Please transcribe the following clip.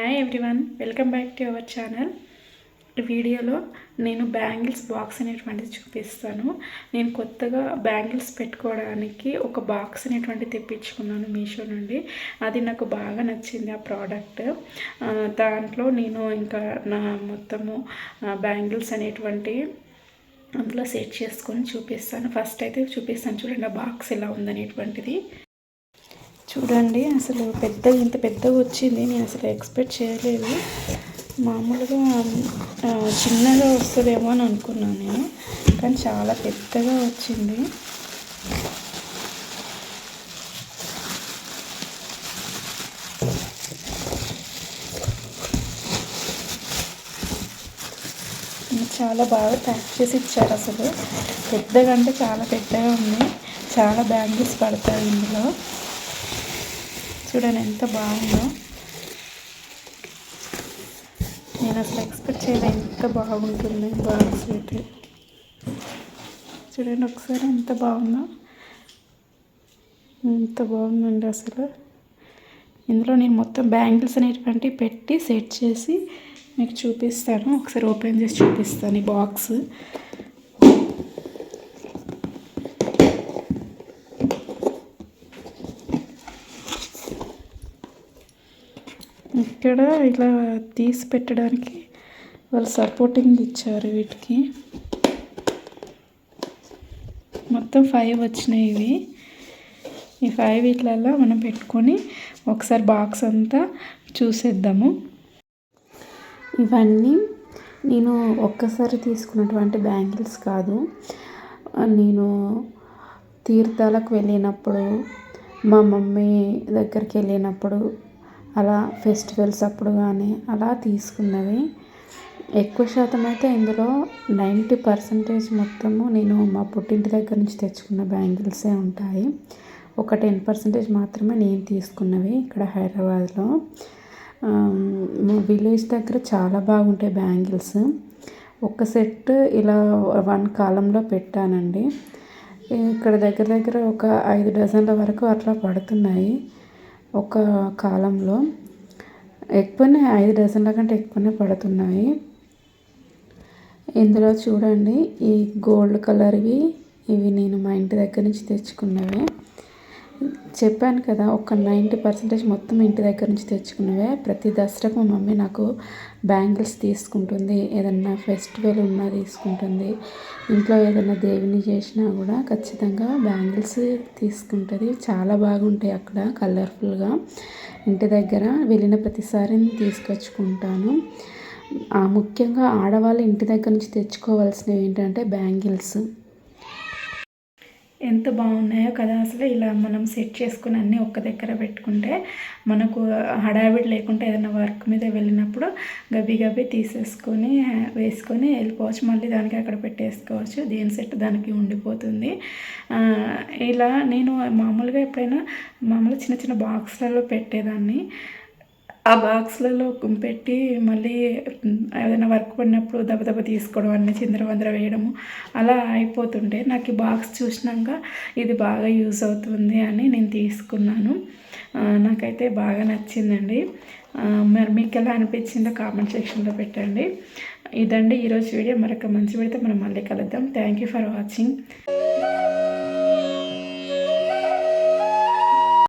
Hi everyone welcome back to our channel వీడియోలో నేను bangles box అనేటువంటిది చూపిస్తాను. నేను కొత్తగా బ్యాంగిల్స్ పెట్టుకోవడానికి ఒక బాక్స్ అనేటువంటి తెప్పించుకున్నాను మీషో నుండి. అది నాకు బాగా నచ్చింది ఆ ప్రోడక్ట్ దాంట్లో నేను ఇంకా నా మొత్తము బ్యాంగిల్స్ అనేటువంటి అందులో సెట్ చేసుకొని చూపిస్తాను. ఫస్ట్ అయితే చూపిస్తాను చూడండి ఆ బాక్స్ ఎలా ఉందనేటువంటిది. చూడండి అసలు పెద్ద ఇంత పెద్దగా వచ్చింది నేను అసలు ఎక్స్పెక్ట్ చేయలేదు. మామూలుగా చిన్నగా వస్తుందేమో అని అనుకున్నాను నేను కానీ చాలా పెద్దగా వచ్చింది. చాలా బాగా ప్యాక్ చేసి ఇచ్చారు అసలు. పెద్దగా అంటే చాలా పెద్దగా ఉంది. చాలా బ్యాంగిల్స్ పడతాయి ఇందులో. చూడండి ఎంత బాగుందో. నేను అసలు ఎక్స్పెక్ట్ చేయడం ఎంత బాగుంటుంది బాక్స్ అయితే. చూడండి ఒకసారి ఎంత బాగుందో. ఎంత బాగుందండి అసలు. ఇందులో నేను మొత్తం బ్యాంగిల్స్ అనేటువంటి పెట్టి సెట్ చేసి మీకు చూపిస్తాను. ఒకసారి ఓపెన్ చేసి చూపిస్తాను ఈ బాక్స్ ఇక్కడ ఇలా తీసి పెట్టడానికి వాళ్ళు సపోర్టింగ్ ఇచ్చారు వీటికి. మొత్తం ఫైవ్ వచ్చినాయి ఇవి. ఈ ఫైవ్ వీటిలలో మనం పెట్టుకొని ఒకసారి బాక్స్ అంతా చూసేద్దాము. ఇవన్నీ నేను ఒక్కసారి తీసుకున్నటువంటి బ్యాంగిల్స్ కాదు. నేను తీర్థాలకు వెళ్ళినప్పుడు మా మమ్మీ దగ్గరికి వెళ్ళినప్పుడు అలా ఫెస్టివల్స్ అప్పుడు కానీ అలా తీసుకున్నవి. ఎక్కువ శాతం అయితే ఇందులో నైంటీ పర్సంటేజ్ మొత్తము నేను మా పుట్టింటి దగ్గర నుంచి తెచ్చుకున్న బ్యాంగిల్సే ఉంటాయి. ఒక టెన్ పర్సెంటేజ్ మాత్రమే నేను తీసుకున్నవి ఇక్కడ హైదరాబాద్లో. మా విలేజ్ దగ్గర చాలా బాగుంటాయి బ్యాంగిల్స్. ఒక సెట్ ఇలా వన్ కాలంలో పెట్టానండి. ఇక్కడ దగ్గర దగ్గర ఒక ఐదు డజన్ల వరకు అట్లా పడుతున్నాయి. ఒక కాలంలో ఎక్కువనే ఐదు డజన్ల కంటే ఎక్కువనే పడుతున్నాయి. ఇందులో చూడండి ఈ గోల్డ్ కలర్వి ఇవి నేను మా ఇంటి దగ్గర నుంచి తెచ్చుకున్నవే. చెప్పాను కదా ఒక నైంటీ పర్సెంటేజ్ మొత్తం ఇంటి దగ్గర నుంచి తెచ్చుకున్నవే. ప్రతి దసరాకు మా మమ్మీ నాకు బ్యాంగిల్స్ తీసుకుంటుంది. ఏదన్నా ఫెస్టివల్ ఉన్నా తీసుకుంటుంది. ఇంట్లో ఏదైనా దేవుని చేసినా కూడా ఖచ్చితంగా బ్యాంగిల్స్ తీసుకుంటుంది. చాలా బాగుంటాయి అక్కడ కలర్ఫుల్గా. ఇంటి దగ్గర వెళ్ళిన ప్రతిసారి తీసుకొచ్చుకుంటాను. ముఖ్యంగా ఆడవాళ్ళు ఇంటి దగ్గర నుంచి తెచ్చుకోవాల్సినవి ఏంటంటే బ్యాంగిల్స్. ఎంత బాగున్నాయో కదా అసలు ఇలా మనం సెట్ చేసుకుని అన్నీ ఒక్క దగ్గర పెట్టుకుంటే మనకు హడావిడి లేకుండా ఏదైనా వర్క్ మీద వెళ్ళినప్పుడు గబి గబి తీసేసుకొని వేసుకొని వెళ్ళిపోవచ్చు. మళ్ళీ దానికి అక్కడ పెట్టేసుకోవచ్చు. దేని సెట్ దానికి ఉండిపోతుంది. ఇలా నేను మామూలుగా ఎప్పుడైనా మామూలుగా చిన్న చిన్న బాక్స్లలో పెట్టేదాన్ని. ఆ బాక్స్లలో పెట్టి మళ్ళీ ఏదైనా వర్క్ పడినప్పుడు దెబ్బ దెబ్బ తీసుకోవడం అన్నీ చిందర వందర వేయడము అలా అయిపోతుంటే నాకు ఈ బాక్స్ చూసినాక ఇది బాగా యూజ్ అవుతుంది అని నేను తీసుకున్నాను. నాకైతే బాగా నచ్చిందండి. మరి మీకు ఎలా అనిపించిందో కామెంట్ సెక్షన్లో పెట్టండి. ఇదండి ఈరోజు వీడియో. మరొక మంచి పెడితే మనం మళ్ళీ కలుద్దాం. Thank you for watching.